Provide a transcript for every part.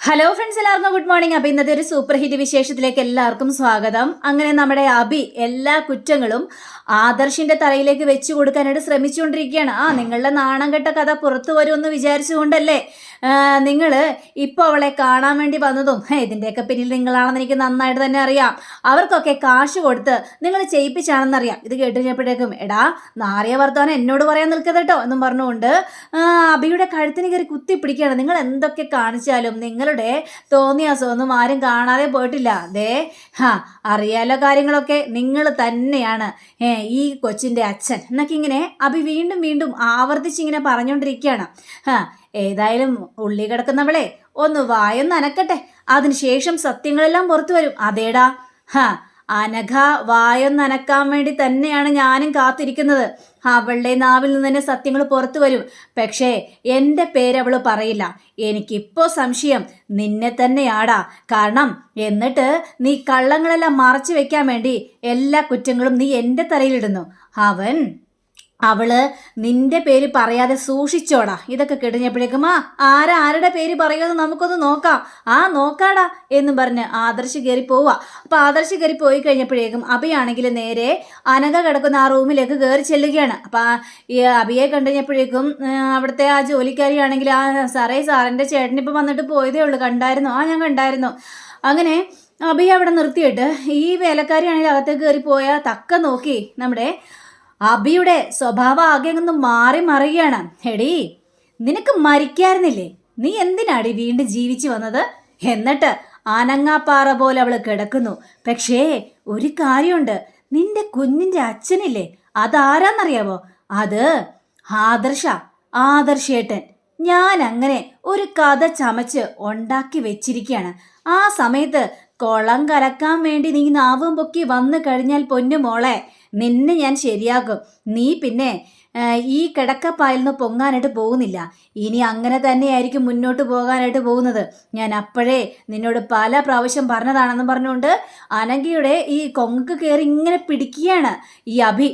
Hello friends എല്ലാവർക്കും good morning അപ്പൊ ഇന്നത്തെ ഒരു സൂപ്പർ ഹിറ്റ് വിശേഷത്തിലേക്ക് എല്ലാവർക്കും സ്വാഗതം. അങ്ങനെ നമ്മുടെ അബി എല്ലാ കുറ്റങ്ങളും ആദർശിന്റെ തലയിലേക്ക് വെച്ചു കൊടുക്കാനായിട്ട് ശ്രമിച്ചുകൊണ്ടിരിക്കുകയാണ്. ആ നിങ്ങളുടെ നാണം കെട്ട കഥ പുറത്തു വരുമെന്ന് വിചാരിച്ചുകൊണ്ടല്ലേ? നിങ്ങൾ ഇപ്പോൾ അവളെ കാണാൻ വേണ്ടി വന്നതും ഇതിന്റെയൊക്കെ പിന്നിൽ നിങ്ങളാണെന്ന് എനിക്ക് നന്നായിട്ട് തന്നെ അറിയാം. അവർക്കൊക്കെ കാശ് കൊടുത്ത് നിങ്ങൾ ചെയ്യിപ്പിച്ചാണെന്നറിയാം ഇത് കേട്ട് കഴിഞ്ഞപ്പോഴേക്കും എടാ നാറിയ വർത്തമാനം എന്നോട് പറയാൻ നിൽക്കരുത് കേട്ടോ എന്നും പറഞ്ഞുകൊണ്ട് അബിയുടെ കഴുത്തിന് കയറി കുത്തി പിടിക്കുകയാണ്. നിങ്ങൾ എന്തൊക്കെ കാണിച്ചാലും നിങ്ങളുടെ തോന്നിയാസമൊന്നും ആരും കാണാതെ പോയിട്ടില്ല. ദേ ഹാ അറിയാലോ കാര്യങ്ങളൊക്കെ. നിങ്ങൾ തന്നെയാണ് ഈ കൊച്ചിന്റെ അച്ഛൻ. എന്നൊക്കെ ഇങ്ങനെ അഭി വീണ്ടും വീണ്ടും ആവർത്തിച്ചിങ്ങനെ പറഞ്ഞുകൊണ്ടിരിക്കുകയാണ് ഹാ ഏതായാലും ഉള്ളി കിടക്കുന്നവളെ ഒന്ന് വായൊന്ന് അനക്കട്ടെ. അതിനുശേഷം സത്യങ്ങളെല്ലാം പുറത്തു വരും. അതേടാ ഹാ അനഘ വായൊന്നനക്കാൻ വേണ്ടി തന്നെയാണ് ഞാനും കാത്തിരിക്കുന്നത്. അവളുടെ നാവിൽ നിന്ന് തന്നെ സത്യങ്ങൾ പുറത്തു വരും. പക്ഷേ എന്റെ പേരവൾ പറയില്ല. എനിക്കിപ്പോ സംശയം നിന്നെ തന്നെയാടാ. കാരണം എന്നിട്ട് നീ കള്ളങ്ങളെല്ലാം മറച്ചു വെക്കാൻ വേണ്ടി എല്ലാ കുറ്റങ്ങളും നീ എന്റെ തലയിലിടുന്നു അവൻ അവൾ നിന്റെ പേര് പറയാതെ സൂക്ഷിച്ചോടാ. ഇതൊക്കെ കിടഞ്ഞപ്പോഴേക്കും ആ ആരാ ആരുടെ പേര് പറയുമെന്ന് നമുക്കൊന്ന് നോക്കാം. ആ നോക്കാടാ എന്നും പറഞ്ഞ് ആദർശ് കയറി പോവുക അപ്പൊ ആദർശ് കയറി പോയി കഴിഞ്ഞപ്പോഴേക്കും അബിയാണെങ്കിൽ നേരെ അനക കിടക്കുന്ന ആ റൂമിലേക്ക് കയറി ചെല്ലുകയാണ്. അപ്പൊ ആ ഈ അബിയെ കണ്ടുകഴിഞ്ഞപ്പോഴേക്കും അവിടുത്തെ ആ ജോലിക്കാരിയാണെങ്കിൽ ആ സാറേ സാറിന്റെ ചേട്ടൻ ഇപ്പൊ വന്നിട്ട് പോയതേ ഉള്ളൂ. കണ്ടായിരുന്നു. ആ ഞാൻ കണ്ടായിരുന്നു. അങ്ങനെ അബിയെ അവിടെ നിർത്തിയിട്ട് ഈ വേലക്കാരിയാണെങ്കിൽ അകത്തേക്ക് കയറി പോയാൽ തക്ക നോക്കി നമ്മുടെ അബിയുടെ സ്വഭാവം ആകെ ഒന്ന് മാറി മറിയുകയാണ്. എടീ നിനക്ക് മരിക്കായിരുന്നില്ലേ? നീ എന്തിനാടി വീണ്ടും ജീവിച്ചു വന്നത്? എന്നിട്ട് അനങ്ങാപ്പാറ പോലെ അവൾ കിടക്കുന്നു. പക്ഷേ ഒരു കാര്യമുണ്ട്. നിന്റെ കുഞ്ഞിന്റെ അച്ഛനില്ലേ? അതാരാന്നറിയാവോ? അത് ആദർശ ആദർശേട്ടൻ. ഞാൻ അങ്ങനെ ഒരു കഥ ചമച്ച് ഉണ്ടാക്കി വെച്ചിരിക്കുകയാണ്. ആ സമയത്ത് കുളം കലക്കാൻ വേണ്ടി നീ നാവും പൊക്കി വന്നു കഴിഞ്ഞാൽ പൊന്നു മോളെ. നിന്നെ ഞാൻ ശരിയാക്കും. നീ പിന്നെ ഈ കിടക്കപ്പായിൽ നിന്ന് പൊങ്ങാനായിട്ട് പോകുന്നില്ല. ഇനി അങ്ങനെ തന്നെയായിരിക്കും മുന്നോട്ട് പോകാനായിട്ട് പോകുന്നത്. ഞാൻ അപ്പോഴേ നിന്നോട് പല പ്രാവശ്യം പറഞ്ഞതാണെന്ന് പറഞ്ഞുകൊണ്ട് അനഘയുടെ ഈ കൊങ്ങക്ക് കയറി ഇങ്ങനെ പിടിക്കുകയാണ് ഈ അഭി.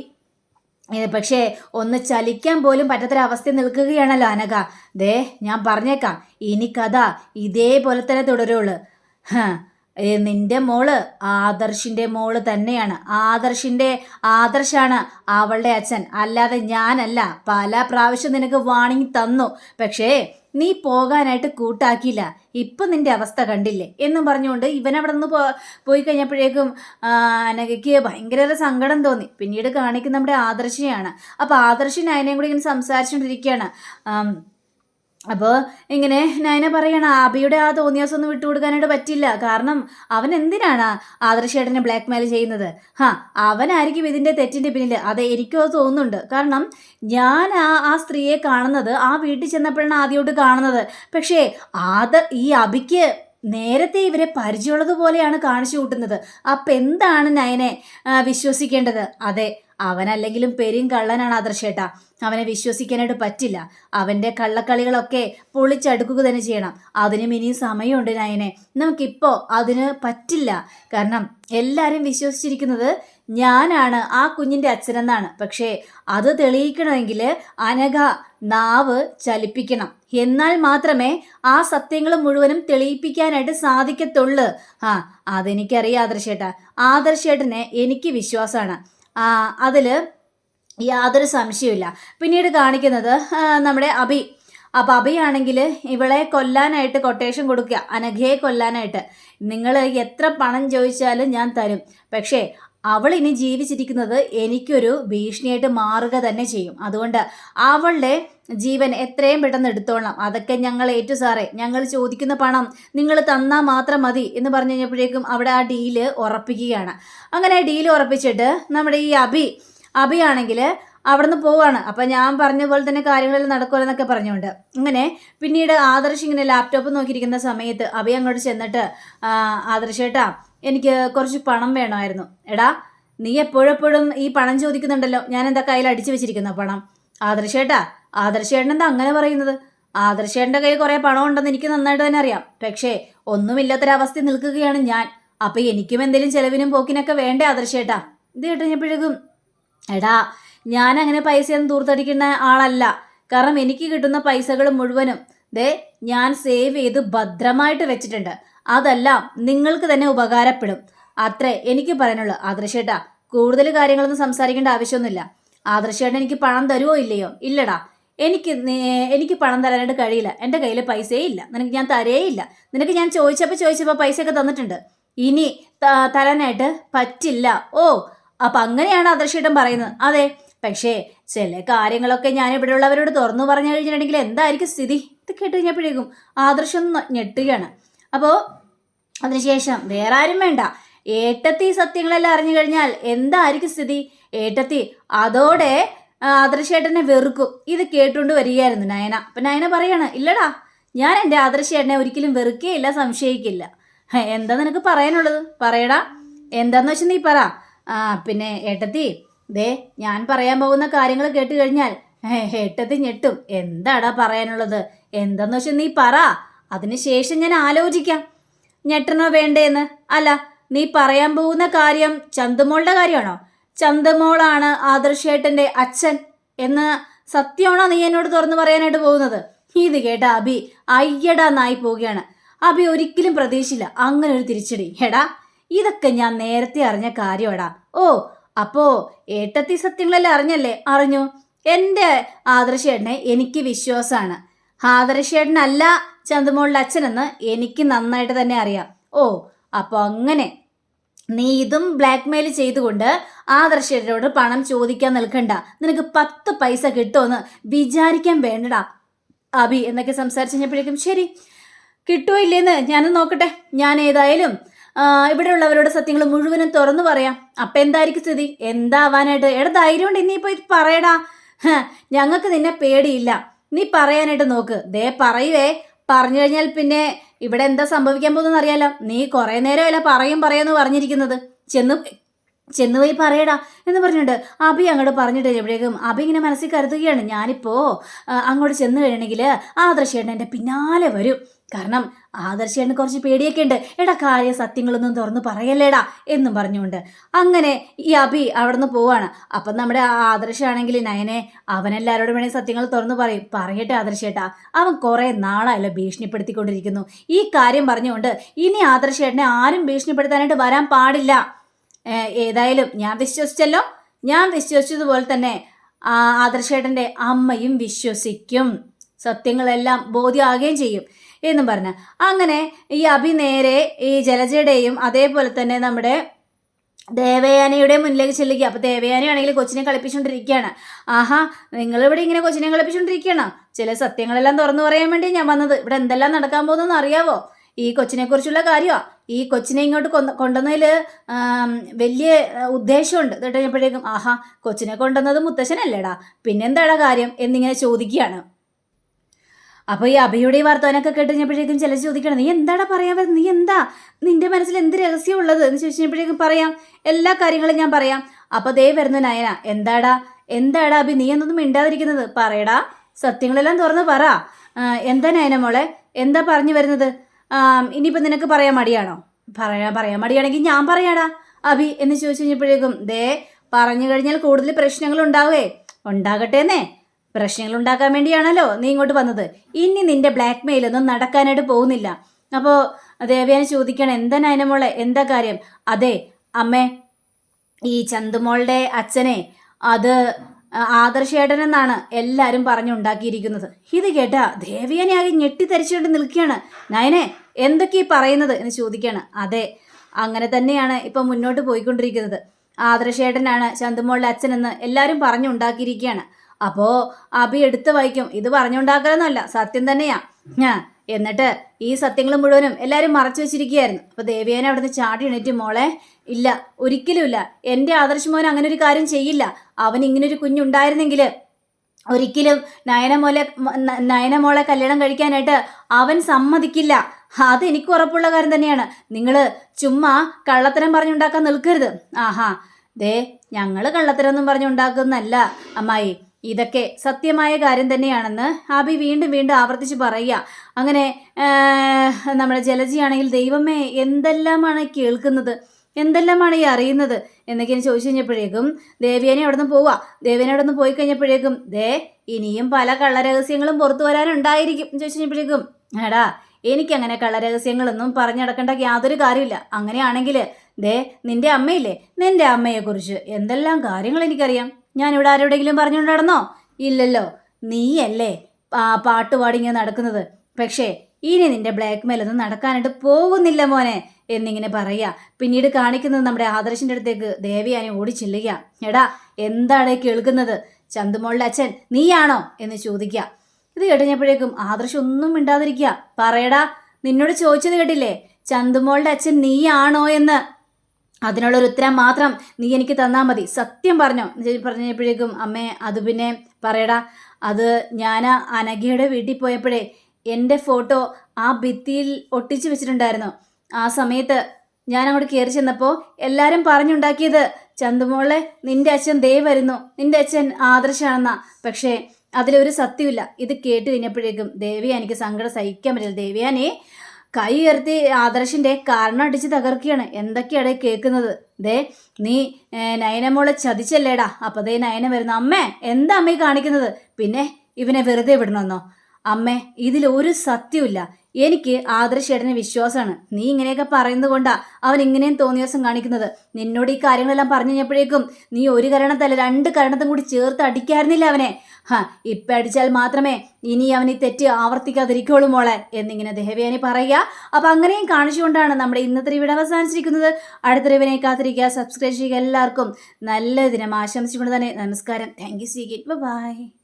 പക്ഷേ ഒന്ന് ചലിക്കാൻ പോലും പറ്റാത്തൊരവസ്ഥ നിൽക്കുകയാണല്ലോ അനക ദേ ഞാൻ പറഞ്ഞേക്കാം. ഇനി കഥ ഇതേപോലെ തന്നെ തുടരുള്ളൂ. നിന്റെ മോൾ ആദർശിന്റെ മോൾ തന്നെയാണ്. ആദർശിന്റെ ആദർശാണ് അവളുടെ അച്ഛൻ. അല്ലാതെ ഞാനല്ല. പല പ്രാവശ്യം നിനക്ക് വാണിങ് തന്നു. പക്ഷേ നീ പോകാനായിട്ട് കൂട്ടാക്കിയില്ല. ഇപ്പം നിന്റെ അവസ്ഥ കണ്ടില്ലേ? എന്നും പറഞ്ഞുകൊണ്ട് ഇവൻ അവിടെ നിന്ന് പോ പോയി കഴിഞ്ഞപ്പോഴേക്കും അനകയ്ക്ക് ഭയങ്കര സങ്കടം തോന്നി. പിന്നീട് കാണിക്കുന്ന നമ്മുടെ ആദർശിനെയാണ്. അപ്പോൾ ആദർശി അതിനെയും കൂടി ഇങ്ങനെ സംസാരിച്ചുകൊണ്ടിരിക്കുകയാണ്. അപ്പോൾ ഇങ്ങനെ നയന പറയണ ആബിയുടെ ആ തോന്നിയാസം ഒന്നും വിട്ടുകൊടുക്കാനായിട്ട് പറ്റില്ല. കാരണം അവൻ എന്തിനാണ് ആദർശേട്ടനെ ബ്ലാക്ക് മെയിൽ ചെയ്യുന്നത്? ഹാ അവനായിരിക്കും ഇതിന്റെ തെറ്റിന്റെ പിന്നിൽ അത് എനിക്കും അത് തോന്നുന്നുണ്ട്. കാരണം ഞാൻ ആ ആ സ്ത്രീയെ കാണുന്നത് ആ വീട്ടിൽ ചെന്നപ്പോഴാണ് ആദ്യമായിട്ട് കാണുന്നത്. പക്ഷേ ആദ ഈ അബിക്ക് നേരത്തെ ഇവരെ പരിചയമുള്ളതുപോലെയാണ് കാണിച്ചു കൂട്ടുന്നത്. അപ്പം എന്താണ് നയനെ വിശ്വസിക്കേണ്ടത്? അതെ അവനല്ലെങ്കിലും പെരും കള്ളനാണ് ആദർശേട്ടാ. അവനെ വിശ്വസിക്കാനായിട്ട് പറ്റില്ല. അവന്റെ കള്ളക്കളികളൊക്കെ പൊളിച്ചടുക്കുക തന്നെ ചെയ്യണം. അതിനും ഇനിയും സമയമുണ്ട് നയനെ. നമുക്കിപ്പോൾ അതിന് പറ്റില്ല. കാരണം എല്ലാവരും വിശ്വസിച്ചിരിക്കുന്നത് ഞാനാണ് ആ കുഞ്ഞിന്റെ അച്ഛനെന്നാണ്. പക്ഷേ അത് തെളിയിക്കണമെങ്കിൽ അനഘ നാവ് ചലിപ്പിക്കണം. എന്നാൽ മാത്രമേ ആ സത്യങ്ങൾ മുഴുവനും തെളിയിപ്പിക്കാനായിട്ട് സാധിക്കത്തുള്ളൂ. ആ അതെനിക്കറിയാം ആദർശേട്ടാ. ആദർശേട്ടനെ എനിക്ക് വിശ്വാസമാണ്. ആ അതിൽ യാതൊരു സംശയമില്ല പിന്നീട് കാണിക്കുന്നത് നമ്മുടെ അഭി. അപ്പം അഭിയാണെങ്കിൽ ഇവളെ കൊല്ലാനായിട്ട് കൊട്ടേഷൻ കൊടുക്കുക. അനഘയെ കൊല്ലാനായിട്ട്. നിങ്ങൾ എത്ര പണം ചോദിച്ചാലും ഞാൻ തരും. പക്ഷേ അവൾ ഇനി ജീവിച്ചിരിക്കുന്നത് എനിക്കൊരു ഭീഷണിയായിട്ട് മാറുക തന്നെ ചെയ്യും. അതുകൊണ്ട് അവളുടെ ജീവൻ എത്രയും പെട്ടെന്ന് എടുത്തോളാം. അതൊക്കെ ഞങ്ങൾ ഏറ്റു സാറേ. ഞങ്ങൾ ചോദിക്കുന്ന പണം നിങ്ങൾ തന്നാൽ മാത്രം മതി എന്ന് പറഞ്ഞു കഴിഞ്ഞപ്പോഴേക്കും അവിടെ ആ ഡീൽ ഉറപ്പിക്കുകയാണ്. അങ്ങനെ ഡീൽ ഉറപ്പിച്ചിട്ട് നമ്മുടെ ഈ അഭി അഭിയാണെങ്കിൽ അവിടുന്ന് പോവാണ്. അപ്പം ഞാൻ പറഞ്ഞ പോലെ തന്നെ കാര്യങ്ങളെല്ലാം നടക്കുമല്ലെന്നൊക്കെ പറഞ്ഞുകൊണ്ട്. അങ്ങനെ പിന്നീട് ആദർശ് ഇങ്ങനെ ലാപ്ടോപ്പ് നോക്കിയിരിക്കുന്ന സമയത്ത് അഭി അങ്ങോട്ട് ചെന്നിട്ട് ആദർശേട്ടാ എനിക്ക് കുറച്ച് പണം വേണമായിരുന്നു. എടാ നീ എപ്പോഴെപ്പോഴും ഈ പണം ചോദിക്കുന്നുണ്ടല്ലോ. ഞാൻ എന്താ കയ്യിൽ അടിച്ചു വെച്ചിരിക്കുന്ന പണം? ആദർശേട്ടാ ആദർശേട്ടൻ എന്താ അങ്ങനെ പറയുന്നത്? ആദർശേട്ടന്റെ കയ്യിൽ കുറേ പണം ഉണ്ടെന്ന് എനിക്ക് നന്നായിട്ട് തന്നെ അറിയാം. പക്ഷേ ഒന്നുമില്ലാത്തൊരവസ്ഥ നിൽക്കുകയാണ് ഞാൻ. അപ്പം എനിക്കും എന്തെങ്കിലും ചെലവിനും പോക്കിനൊക്കെ വേണ്ടേ ആദർശേട്ടാ? ഇത് കേട്ടുകഴിഞ്ഞപ്പോഴേക്കും എടാ ഞാൻ അങ്ങനെ പൈസയൊന്നും ദൂർത്തടിക്കുന്ന ആളല്ല. കാരണം എനിക്ക് കിട്ടുന്ന പൈസകൾ മുഴുവനും ദേ ഞാൻ സേവ് ചെയ്ത് ഭദ്രമായിട്ട് വെച്ചിട്ടുണ്ട്. അതെല്ലാം നിങ്ങൾക്ക് തന്നെ ഉപകാരപ്പെടും. അത്രേ എനിക്ക് പറയാനുള്ളൂ. ആദർശേട്ടാ കൂടുതൽ കാര്യങ്ങളൊന്നും സംസാരിക്കേണ്ട ആവശ്യമൊന്നുമില്ല. ആദർശേട്ടൻ എനിക്ക് പണം തരുമോ ഇല്ലയോ? ഇല്ലടാ. എനിക്ക് എനിക്ക് പണം തരാനായിട്ട് കഴിയില്ല. എന്റെ കയ്യിൽ പൈസയേ ഇല്ല. നിനക്ക് ഞാൻ തരേയില്ല നിനക്ക് ഞാൻ ചോദിച്ചപ്പോൾ ചോദിച്ചപ്പോൾ പൈസയൊക്കെ തന്നിട്ടുണ്ട്. ഇനി തരാനായിട്ട് പറ്റില്ല. ഓ അപ്പം അങ്ങനെയാണ് ആദർശേട്ടൻ പറയുന്നത്. അതെ പക്ഷേ ചില കാര്യങ്ങളൊക്കെ ഞാൻ ഇവിടെ ഉള്ളവരോട് തുറന്നു പറഞ്ഞു കഴിഞ്ഞിട്ടുണ്ടെങ്കിൽ എന്തായിരിക്കും സ്ഥിതി? ഇത് കേട്ട് കഴിഞ്ഞപ്പോഴേക്കും ആദർശം ഞെട്ടുകയാണ്. അപ്പോൾ അതിനുശേഷം വേറെ ആരും വേണ്ട. ഏട്ടത്തി സത്യങ്ങളെല്ലാം അറിഞ്ഞു കഴിഞ്ഞാൽ എന്തായിരിക്കും സ്ഥിതി? ഏട്ടത്തി അതോടെ ആദർശേട്ടനെ വെറുക്കും. ഇത് കേട്ടുകൊണ്ട് വരികയായിരുന്നു നയന. അപ്പം നയന പറയാണ് ഇല്ലടാ ഞാൻ എന്റെ ആദർശേട്ടനെ ഒരിക്കലും വെറുക്കുകയില്ല സംശയിക്കില്ല. എന്താ നിനക്ക് പറയാനുള്ളത്? പറയടാ. എന്താന്ന് വെച്ചാൽ നീ പറ. ആ പിന്നെ ഏട്ടത്തി ദേ ഞാൻ പറയാൻ പോകുന്ന കാര്യങ്ങൾ കേട്ട് കഴിഞ്ഞാൽ ഏട്ടത്തി ഞെട്ടും. എന്താടാ പറയാനുള്ളത്? എന്താന്ന് വെച്ചാൽ നീ പറ. അതിനുശേഷം ഞാൻ ആലോചിക്കാം. ഞെട്ടണോ വേണ്ടേന്ന്? അല്ല നീ പറയാൻ പോകുന്ന കാര്യം ചന്തുമോളുടെ കാര്യമാണോ? ചന്തുമോളാണ് ആദർശേട്ടന്റെ അച്ഛൻ എന്ന് സത്യമാണോ നീ എന്നോട് തുറന്നു പറയാനായിട്ട് പോകുന്നത്? ഇത് കേട്ടാ അബി അയ്യടാ നായി പോവുകയാണ്. അബി ഒരിക്കലും പ്രതീക്ഷയില്ല അങ്ങനെ ഒരു തിരിച്ചടി. എടാ ഇതൊക്കെ ഞാൻ നേരത്തെ അറിഞ്ഞ കാര്യമാടാ. ഓ അപ്പോ ഏട്ടത്തി സത്യങ്ങളെല്ലാം അറിഞ്ഞല്ലേ? അറിഞ്ഞു. എന്റെ ആദർശേട്ടനെ എനിക്ക് വിശ്വാസമാണ്. ആദർശേട്ടനല്ല ചന്തുമോളുടെ അച്ഛനെന്ന് എനിക്ക് നന്നായിട്ട് തന്നെ അറിയാം. ഓ അപ്പോൾ അങ്ങനെ. നീ ഇതും ബ്ലാക്ക് മെയിൽ ചെയ്തുകൊണ്ട് ആദർശരോട് പണം ചോദിക്കാൻ നിൽക്കണ്ട. നിനക്ക് പത്ത് പൈസ കിട്ടുമെന്ന് വിചാരിക്കാൻ വേണ്ടടാ. അഭി എന്നൊക്കെ സംസാരിച്ച് കഴിഞ്ഞപ്പോഴേക്കും ശരി കിട്ടുമോ ഇല്ലേന്ന് ഞാനും നോക്കട്ടെ. ഞാൻ ഏതായാലും ഇവിടെ ഇവിടെയുള്ളവരോട് സത്യങ്ങൾ മുഴുവനും തുറന്നു പറയാം. അപ്പം എന്തായിരിക്കും സ്ഥിതി? എന്താവാനായിട്ട്? എടാ ധൈര്യം ഉണ്ട് ഇനിയിപ്പോൾ ഇത് പറയടാ. ഞങ്ങൾക്ക് നിന്നെ പേടിയില്ല. നീ പറയാനായിട്ട് നോക്ക്. ദേ പറയുവേ പറഞ്ഞു കഴിഞ്ഞാൽ പിന്നെ ഇവിടെ എന്താ സംഭവിക്കാൻ പോകുന്നത് അറിയാലോ. നീ കുറേ നേരമല്ല പറയും പറയുമെന്ന് പറഞ്ഞിരിക്കുന്നത്. ചെന്ന് ചെന്ന് പോയി പറയടാ എന്ന് പറഞ്ഞിട്ട് അഭി അങ്ങോട്ട് പറഞ്ഞിട്ട് എവിടേക്കും അഭി ഇങ്ങനെ മനസ്സിൽ കരുതുകയാണ്. ഞാനിപ്പോ ആ, അങ്ങോട്ട് ചെന്ന് കഴിയണമെങ്കിൽ ആദർശേട്ടൻ എന്റെ പിന്നാലെ വരും. കാരണം ആദർശേട്ടന് കുറച്ച് പേടിയൊക്കെ ഉണ്ട് എടാ കാര്യ സത്യങ്ങളൊന്നും തുറന്ന് പറയല്ലേടാ എന്നും പറഞ്ഞുകൊണ്ട്. അങ്ങനെ ഈ അഭി അവിടെ നിന്ന് പോവാണ്. അപ്പം നമ്മുടെ ആദർശാണെങ്കിൽ നയനെ അവനെല്ലാവരോടും വേണേൽ സത്യങ്ങൾ തുറന്ന് പറയും. പറയട്ടെ ആദർശേട്ടാ. അവൻ കുറേ നാളായല്ലോ ഭീഷണിപ്പെടുത്തിക്കൊണ്ടിരിക്കുന്നു. ഈ കാര്യം പറഞ്ഞുകൊണ്ട് ഇനി ആദർശേട്ടനെ ആരും ഭീഷണിപ്പെടുത്താനായിട്ട് വരാൻ പാടില്ല. ഏതായാലും ഞാൻ വിശ്വസിച്ചല്ലോ. ഞാൻ വിശ്വസിച്ചതുപോലെ തന്നെ ആദർശേട്ടന്റെ അമ്മയും വിശ്വസിക്കും. സത്യങ്ങളെല്ലാം ബോധ്യമാകുകയും ചെയ്യും എന്നും പറഞ്ഞ. അങ്ങനെ ഈ അഭി നേരെ ഈ ജലജയുടെയും അതേപോലെ തന്നെ നമ്മുടെ ദേവയാനയുടെ മുന്നിലേക്ക് ചെല്ലുക അപ്പോൾ ദേവയാനയാണെങ്കിൽ കൊച്ചിനെ കളിപ്പിച്ചുകൊണ്ടിരിക്കുകയാണ്. ആഹാ നിങ്ങളിവിടെ ഇങ്ങനെ കൊച്ചിനെ കളിപ്പിച്ചുകൊണ്ടിരിക്കുകയാണ്? ചില സത്യങ്ങളെല്ലാം തുറന്നു പറയാൻ വേണ്ടി ഞാൻ വന്നത്. ഇവിടെ എന്തെല്ലാം നടക്കാൻ പോകുന്നതെന്ന് അറിയാവോ? ഈ കൊച്ചിനെക്കുറിച്ചുള്ള കാര്യമാണ് ഈ കൊച്ചിനെ ഇങ്ങോട്ട് കൊണ്ടുവന്നതിൽ വലിയ ഉദ്ദേശമുണ്ട്. കേട്ടോ ഞാൻ ആഹാ കൊച്ചിനെ കൊണ്ടുവന്നത് മുത്തശ്ശനല്ലേടാ. പിന്നെന്താടാ കാര്യം എന്നിങ്ങനെ ചോദിക്കുകയാണ്. അപ്പോൾ ഈ അഭയുടെ ഈ വർത്തമാനമൊക്കെ കേട്ട് കഴിഞ്ഞപ്പോഴേക്കും ചില ചോദിക്കണം നീ എന്താടാ പറയാൻ വരുന്നത് നീ എന്താ? നിന്റെ മനസ്സിൽ എന്ത് രഹസ്യം ഉള്ളത്? എന്ന് ചോദിച്ചു കഴിഞ്ഞപ്പോഴേക്കും പറയാം എല്ലാ കാര്യങ്ങളും ഞാൻ പറയാം. അപ്പോൾ ദേ വരുന്നു നയന എന്താടാ? എന്താടാ അഭി നീ എന്നൊന്നും മിണ്ടാതിരിക്കുന്നത്? പറയടാ സത്യങ്ങളെല്ലാം തുറന്ന് പറ. എന്താ നയന മോളെ? എന്താ പറഞ്ഞു വരുന്നത്? ഇനിയിപ്പോൾ നിനക്ക് പറയാൻ മടിയാണോ? പറയാ പറയാൻ മടിയാണെങ്കിൽ ഞാൻ പറയാടാ അഭി എന്ന് ചോദിച്ചു കഴിഞ്ഞപ്പോഴേക്കും ദേ പറഞ്ഞു കഴിഞ്ഞാൽ കൂടുതൽ പ്രശ്നങ്ങൾ ഉണ്ടാവേ. ഉണ്ടാകട്ടെന്നേ പ്രശ്നങ്ങൾ ഉണ്ടാക്കാൻ വേണ്ടിയാണല്ലോ നീ ഇങ്ങോട്ട് വന്നത്. ഇനി നിന്റെ ബ്ലാക്ക് മെയിലൊന്നും നടക്കാനായിട്ട് പോകുന്നില്ല. അപ്പോൾ ദേവയാനി ചോദിക്കണം എന്താ നയനമോളെ എന്താ കാര്യം? അതെ അമ്മേ ഈ ചന്തുമോളുടെ അച്ഛനെ അത് ആദർശേട്ടനെന്നാണ് എല്ലാവരും പറഞ്ഞുണ്ടാക്കിയിരിക്കുന്നത്. ഇത് കേട്ടാ ദേവയാനി ആകെ ഞെട്ടിത്തരിച്ചുകൊണ്ട് നിൽക്കുകയാണ്. നയനെ എന്തൊക്കെ ഈ പറയുന്നത്? എന്ന് ചോദിക്കുകയാണ്. അതെ അങ്ങനെ തന്നെയാണ് ഇപ്പം മുന്നോട്ട് പോയിക്കൊണ്ടിരിക്കുന്നത്. ആദർശേട്ടനാണ് ചന്തുമോളുടെ അച്ഛനെന്ന് എല്ലാവരും പറഞ്ഞുണ്ടാക്കിയിരിക്കുകയാണ്. അപ്പോൾ അബി എടുത്ത് വായിക്കും. ഇത് പറഞ്ഞുണ്ടാക്കലൊന്നുമല്ല സത്യം തന്നെയാ. ഞാ എന്നിട്ട് ഈ സത്യങ്ങൾ മുഴുവനും എല്ലാവരും മറച്ചു വെച്ചിരിക്കുകയായിരുന്നു. അപ്പോൾ ദേവിയേനെ അവിടുന്ന് ചാടി എണീറ്റ് മോളെ ഇല്ല ഒരിക്കലുമില്ല എന്റെ ആദർശ് മോൻ അങ്ങനെ ഒരു കാര്യം ചെയ്യില്ല. അവൻ ഇങ്ങനൊരു കുഞ്ഞുണ്ടായിരുന്നെങ്കിൽ ഒരിക്കലും നയനമോലെ നയന നയനമോളെ കല്യാണം കഴിക്കാനായിട്ട് അവൻ സമ്മതിക്കില്ല. അത് എനിക്ക് ഉറപ്പുള്ള കാര്യം തന്നെയാണ്. നിങ്ങൾ ചുമ്മാ കള്ളത്തരം പറഞ്ഞുണ്ടാക്കാൻ നിൽക്കരുത്. ആഹാ. ദേ ഞങ്ങൾ കള്ളത്തരമൊന്നും പറഞ്ഞുണ്ടാക്കുന്നല്ല അമ്മായി. ഇതൊക്കെ സത്യമായ കാര്യം തന്നെയാണെന്ന് ആബി വീണ്ടും വീണ്ടും ആവർത്തിച്ച് പറയുക. അങ്ങനെ നമ്മുടെ ജലജിയാണെങ്കിൽ ദൈവമേ എന്തെല്ലാമാണ് കേൾക്കുന്നത്? എന്തെല്ലാമാണ് ഈ അറിയുന്നത്? എന്നൊക്കെ ചോദിച്ചു കഴിഞ്ഞപ്പോഴേക്കും ദേവിയനെ അവിടെ നിന്ന് പോവുക. ദേവിയനെ അവിടെ നിന്ന് പോയി കഴിഞ്ഞപ്പോഴേക്കും ദേ ഇനിയും പല കള്ളരഹസ്യങ്ങളും പുറത്തു വരാനുണ്ടായിരിക്കും. ചോദിച്ചു കഴിഞ്ഞപ്പോഴേക്കും എടാ എനിക്കങ്ങനെ കള്ളരഹസ്യങ്ങളൊന്നും പറഞ്ഞടക്കേണ്ട യാതൊരു കാര്യമില്ല. അങ്ങനെയാണെങ്കിൽ ദേ നിന്റെ അമ്മയില്ലേ? നിന്റെ അമ്മയെക്കുറിച്ച് എന്തെല്ലാം കാര്യങ്ങൾ എനിക്കറിയാം? ഞാനിവിടെ ആരോടെങ്കിലും പറഞ്ഞുകൊണ്ട് നടന്നോ? ഇല്ലല്ലോ. നീയല്ലേ പാട്ട് പാടി ഇങ്ങനെ നടക്കുന്നത്. പക്ഷേ ഇനി നിന്റെ ബ്ലാക്ക് മെയിൽ ഒന്നും നടക്കാനായിട്ട് പോകുന്നില്ല മോനെ എന്നിങ്ങനെ പറയുക പിന്നീട് കാണിക്കുന്നത് നമ്മുടെ ആദർശിന്റെ അടുത്തേക്ക് ദേവിയാനെ ഓടി ചെല്ലുക എടാ എന്താണ് കേൾക്കുന്നത്? ചന്തുമോളുടെ അച്ഛൻ നീയാണോ? എന്ന് ചോദിക്കുക ഇത് കേട്ടുകഴിഞ്ഞപ്പോഴേക്കും ആദർശം ഒന്നും മിണ്ടാതിരിക്കുക പറയടാ നിന്നോട് ചോദിച്ചത് കേട്ടില്ലേ? ചന്തുമോളുടെ അച്ഛൻ നീയാണോ എന്ന്. അതിനുള്ളൊരു ഉത്തരം മാത്രം നീ എനിക്ക് തന്നാൽ മതി. സത്യം പറഞ്ഞോ. പറഞ്ഞപ്പോഴേക്കും അമ്മേ അത് പിന്നെ പറയടാ അത് ഞാൻ അനഘയുടെ വീട്ടിൽ പോയപ്പോഴേ എന്റെ ഫോട്ടോ ആ ഭിത്തിയിൽ ഒട്ടിച്ചു വെച്ചിട്ടുണ്ടായിരുന്നു. ആ സമയത്ത് ഞാൻ അങ്ങോട്ട് കയറി ചെന്നപ്പോൾ എല്ലാവരും പറഞ്ഞുണ്ടാക്കിയത് ചന്തുമോളെ നിന്റെ അച്ഛൻ ദേ വരുന്നു. നിന്റെ അച്ഛൻ ആദർശാണെന്നാ. പക്ഷേ അതിലൊരു സത്യമില്ല ഇത് കേട്ട് കഴിഞ്ഞപ്പോഴേക്കും ദേവിയ എനിക്ക് സങ്കടം സഹിക്കാൻ പറ്റില്ല. ദേവിയാനെ കൈ ഉയർത്തി ആദർശിന്റെ കാരണം അടിച്ച് തകർക്കുകയാണ്. എന്തൊക്കെയാണ് കേൾക്കുന്നത്? ദേ നീ നയനമോളെ ചതിച്ചല്ലേടാ. അപ്പൊ ദേ നയന വരുന്ന. അമ്മേ എന്താ അമ്മ കാണിക്കുന്നത്? പിന്നെ ഇവനെ വെറുതെ വിടണമെന്നോ അമ്മേ ഇതിൽ ഒരു സത്യമില്ല എനിക്ക് ആദർശേടന് വിശ്വാസമാണ്. നീ ഇങ്ങനെയൊക്കെ പറയുന്നത് കൊണ്ടാ അവൻ ഇങ്ങനെയും തോന്നിയ ദിവസം കാണിക്കുന്നത്. നിന്നോട് ഈ കാര്യങ്ങളെല്ലാം പറഞ്ഞു കഴിഞ്ഞപ്പോഴേക്കും നീ ഒരു കരണത്തല്ല രണ്ട് കരണത്തും കൂടി ചേർത്ത് അടിക്കായിരുന്നില്ല അവനെ. ഹാ ഇപ്പം അടിച്ചാൽ മാത്രമേ ഇനി അവൻ ഈ തെറ്റ് ആവർത്തിക്കാതിരിക്കുള്ളൂ മോളെ എന്നിങ്ങനെ ദേവയാനി പറയുക. അപ്പം അങ്ങനെയും കാണിച്ചുകൊണ്ടാണ് നമ്മുടെ ഇന്നത്തെ ഇവിടെ അവസാനിച്ചിരിക്കുന്നത്. അടുത്ത റിവിനെ കാത്തിരിക്കുക. സബ്സ്ക്രൈബ് ചെയ്യുക എല്ലാവർക്കും. നല്ല ദിനം ആശംസിച്ചുകൊണ്ട് തന്നെ നമസ്കാരം. Thank U സീഗിൻ by